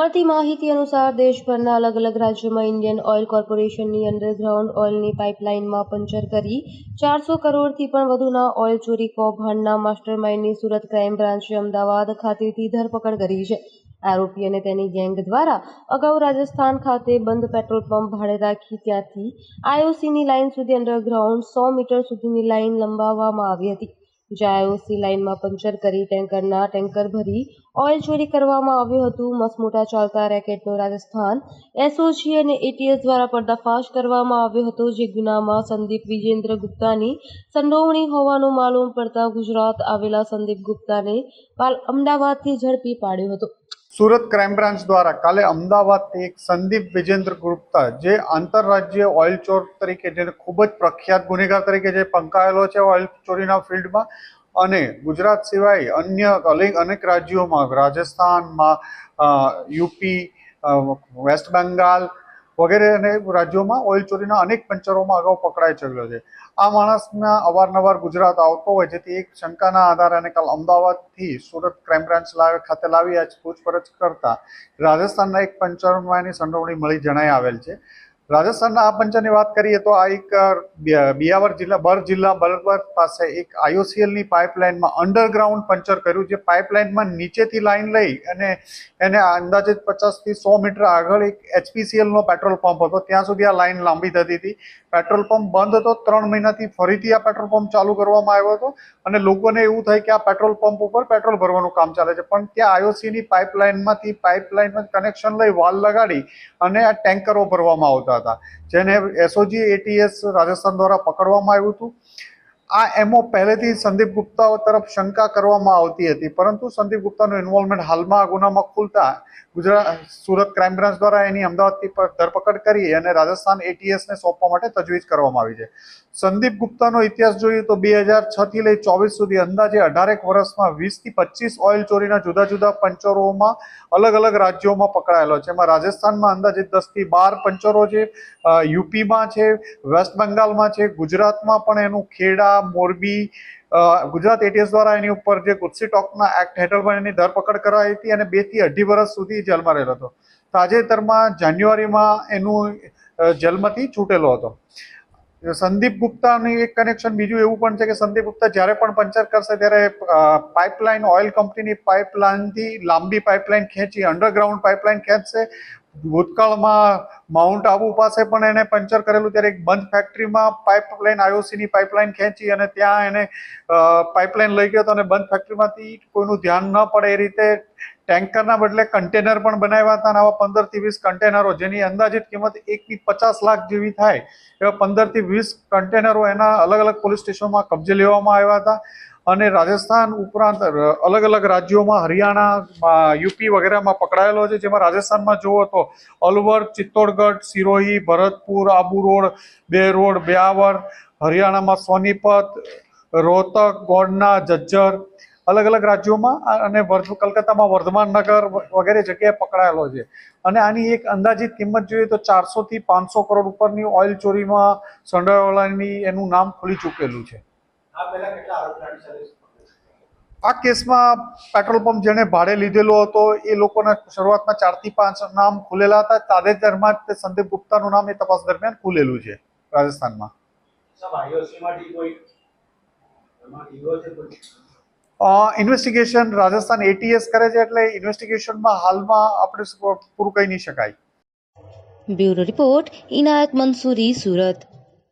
મળતી માહિતી અનુસાર દેશભરના અલગ અલગ રાજ્યોમાં ઇન્ડિયન ઓઇલ કોર્પોરેશનની અંડરગ્રાઉન્ડ ઓઇલની પાઇપલાઇનમાં પંચર કરી ચારસો કરોડથી પણ વધુના ઓઇલ ચોરી કૌભાંડના માસ્ટરમાઇન્ડની સુરત ક્રાઇમ બ્રાન્ચે અમદાવાદ ખાતેથી ધરપકડ કરી છે. આરોપી અને તેની ગેંગ દ્વારા અગાઉ રાજસ્થાન ખાતે બંધ પેટ્રોલ પંપ ભાડે રાખી ત્યાંથી આઈઓસીની લાઇન સુધી અંડરગ્રાઉન્ડ સો મીટર સુધીની લાઇન લંબાવવામાં આવી હતી. જ્યાં આઈઓસી લાઇનમાં પંચર કરી ટેન્કરના ટેન્કર ભરી ઓઇલ ચોરી કરવામાં આવ્યું હતું. મસમોટા ચાલતા રેકેટનો રાજસ્થાન. એસઓજી અને એટીએસ દ્વારા પર્દાફાશ કરવામાં આવ્યો હતો, જે ગુનામાં સંદીપ વિજેન્દ્ર ગુપ્તાની સંડોવણી હોવાનું માલુમ પડતા ગુજરાત આવેલા સંદીપ ગુપ્તાને અમદાવાદથી ઝડપી પાડ્યો હતો. સુરત ક્રાઇમ બ્રાન્ચ દ્વારા કાલે અમદાવાદથી એક સંદીપ વિજેન્દ્ર ગુપ્તા, જે આંતરરાજ્ય ઓઇલ ચોર તરીકે જેને ખૂબ જ પ્રખ્યાત ગુનેગાર તરીકે જે પંકાયેલો છે ઓઇલ ચોરીના ફિલ્ડમાં, અને ગુજરાત સિવાય અન્ય અનેક રાજ્યોમાં, રાજસ્થાનમાં યુપી વેસ્ટ બેંગાલ વગેરે રાજ્યોમાં ઓઇલ ચોરીના અનેક પંચરોમાં અગાઉ પકડાઈ ચૂક્યો છે. આ માણસના અવારનવાર ગુજરાત આવતો હોય, જેથી એક શંકાના આધારે અને કાલ અમદાવાદથી સુરત ક્રાઇમ બ્રાન્ચ ખાતે લાવી આજ પૂછપરછ કરતા રાજસ્થાનના એક પંચરમાં એની સંડોવણી મળી જણાઈ આવેલ છે. રાજસ્થાનના આ પંચરની વાત કરીએ તો આ એક બિયાવર જિલ્લા બર જિલ્લા બરબર પાસે એક આઈઓસીએલની પાઇપલાઇનમાં અંડરગ્રાઉન્ડ પંચર કર્યું જે પાઇપલાઇનમાં નીચેથી લાઇન લઈ અને એને અંદાજે પચાસથી સો મીટર આગળ એક એચપીસીએલનો પેટ્રોલ પંપ હતો. ત્યાં સુધી આ લાઇન લાંબી થતી હતી. પેટ્રોલ પંપ બંધ હતો. ત્રણ મહિનાથી ફરીથી આ પેટ્રોલ પંપ ચાલુ કરવામાં આવ્યો હતો અને લોકોને એવું થાય કે આ પેટ્રોલ પંપ ઉપર પેટ્રોલ ભરવાનું કામ ચાલે છે. પણ ત્યાં આઈઓસીની પાઇપલાઇનમાંથી પાઇપલાઇનમાં કનેક્શન લઈ વાલ લગાડી અને આ ટેન્કરો ભરવામાં આવતા હતા. જેને એસઓજી એટીએસ રાજસ્થાન દ્વારા પકડવામાં આવ્યું હતું. આ એમઓ પહેલેથી સંદીપ ગુપ્તા તરફ શંકા કરવામાં આવતી હતી, પરંતુ સંદીપ ગુપ્તાનું ઇન્વોલ્વમેન્ટ હાલમાં આ ગુનામાં ખુલતા ગુજરાત, સુરત ક્રાઇમ બ્રાન્ચ દ્વારા એની અમદાવાદથી ધરપકડ કરી અને રાજસ્થાન એટીએસને સોંપવા માટે તજવીજ કરવામાં આવી છે. સંદીપ ગુપ્તાનો ઇતિહાસ જોઈએ તો બે હજાર છથી લઈ ચોવીસ સુધી અંદાજે અઢારેક વર્ષમાં વીસથી પચીસ ઓઇલ ચોરીના જુદા જુદા પંચરોમાં અલગ અલગ રાજ્યોમાં પકડાયેલો છે. એમાં રાજસ્થાનમાં અંદાજે દસથી બાર પંચરો છે યુપીમાં છે, વેસ્ટ બંગાળમાં છે, ગુજરાતમાં પણ એનું ખેડા મોરબી ગુજરાત એટીએસ દ્વારા એની ઉપર જે ગુસ્સી ટોકના એક્ટ હેઠળ પણ એની ધરપકડ કરાઈ હતી અને બેથી અઢી વર્ષ સુધી જેલમાં રહેલો હતો. તાજેતરમાં જાન્યુઆરીમાં એનું જેલમાંથી છૂટેલો હતો. સંદીપ ગુપ્તાની એક કનેક્શન બીજું એવું પણ છે કે સંદીપ ગુપ્તા જ્યારે પણ પંચર કરશે ત્યારે પાઇપલાઇન ઓઇલ કંપનીની પાઇપલાઇનથી લાંબી પાઇપલાઇન ખેંચી અંડરગ્રાઉન્ડ પાઇપલાઇન ખેંચશે. ભૂતકાળમાં માઉન્ટ આબુ પાસે પણ એને પંચર કરેલું ત્યારે એક બંધ ફેક્ટરીમાં પાઇપલાઇન આઈઓસીની પાઇપલાઇન ખેંચી અને ત્યાં એને પાઇપલાઇન લઈ ગયો હતો અને બંધ ફેક્ટરીમાંથી કોઈનું ધ્યાન ન પડે એ રીતે ટેન્કરના બદલે કન્ટેનર પણ બનાવ્યા હતા અને આવા પંદરથી વીસ કન્ટેનરો જેની અંદાજિત કિંમત એકથી પચાસ લાખ જેવી થાય, એવા પંદરથી વીસ કન્ટેનરો એના અલગ અલગ પોલીસ સ્ટેશનમાં કબજે લેવામાં આવ્યા હતા. અને રાજસ્થાન ઉપરાંત અલગ અલગ રાજ્યોમાં હરિયાણા યુપી વગેરેમાં પકડાયેલો છે. જેમાં રાજસ્થાનમાં જુઓ તો અલવર, ચિત્તોડગઢ, સિરોહી, ભરતપુર, આબુ રોડ, બે રોડ, બ્યાવર, હરિયાણામાં સોનીપત, રોહતક, ગોંડના, જજ્જર અલગ અલગ રાજ્યોમાં અને કલકત્તામાં વર્ધમાન નગર વગેરે જગ્યાએ પકડાયેલો છે. અને આની એક અંદાજિત કિંમત જોઈએ તો ચારસોથી પાંચસો કરોડ ઉપરની ઓઇલ ચોરીમાં સંડોવાળાની એનું નામ ખુલી ચૂકેલું છે. આ કેસમાં પેટ્રોલ પંપ જેણે ભાડે લીધેલો હતો એ લોકોના શરૂઆતમાં ચારથી પાંચ નામ ખુલેલા હતા. તાજેતરમાં જ તે સંદીપ ગુપ્તાનું નામ એ તપાસ દરમિયાન ખુલેલું છે રાજસ્થાનમાં. ઇન્વેસ્ટિગેશન રાજસ્થાન એટીએસ કરે છે એટલે ઇન્વેસ્ટિગેશનમાં હાલમાં આપણે પૂરું કહી નહીં શકાય. Bureau report Inayat Mansuri Surat.